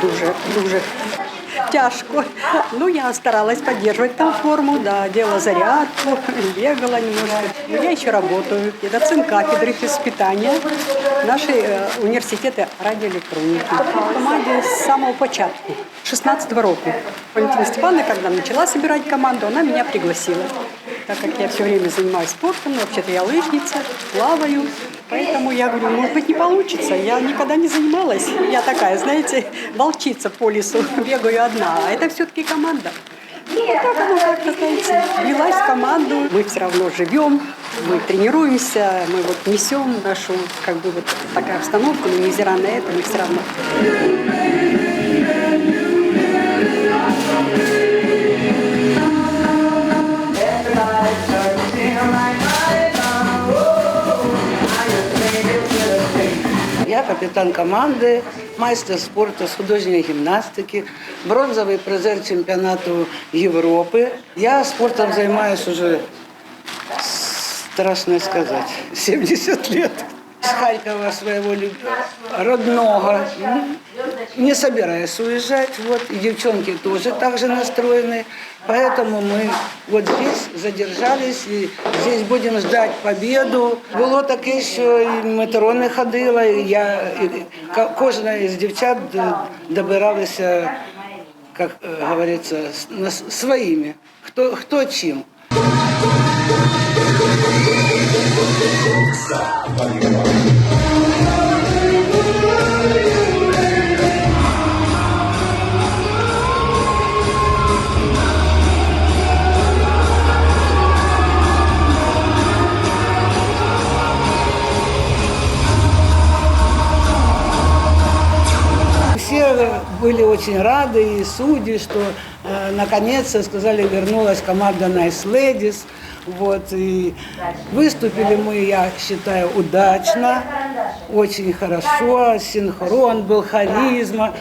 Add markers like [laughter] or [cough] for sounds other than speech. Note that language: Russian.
дуже, дуже тяжко. Ну, я старалась поддерживать там форму, да, делала зарядку, бегала немножко. Но я еще работаю. Я доцент кафедры физпитания нашей э, университета радиоэлектроники. В команде с самого початку, 16 року. Валентина Степановна, когда начала собирать команду, она меня пригласила. Так как я все время занимаюсь спортом, вообще-то я лыжница, плаваю. Поэтому я говорю, может быть, не получится. Я никогда не занималась. Я такая, знаете, волчица по лесу, бегаю одна. А это все-таки команда. Ну, так оно как-то, знаете, влилась в команду. Мы все равно живем, мы тренируемся, мы вот несем нашу, как бы, вот такая обстановка, но невзирая на это, мы все равно Я капітан команди, майстер спорту з художньої гімнастики, бронзовий призер чемпіонату Європи. Я спортом займаюся уже, страшно сказати, [laughs] 70 лет. С Харькова своего люб- родного. Не собираюсь уезжать. Вот. И девчонки тоже так же настроены. Поэтому мы вот здесь задержались и здесь будем ждать победу. Було таке, що і метро не ходила, і я, і ка- кожна із дівчат д- добиралася, як е, говориться, с- на с- своїми. Хто, хто чим. Все Были очень рады и судьи, что э, наконец-то сказали, вернулась команда Nice Ladies. Вот, и выступили мы, я считаю, удачно, очень хорошо, синхрон был, харизма.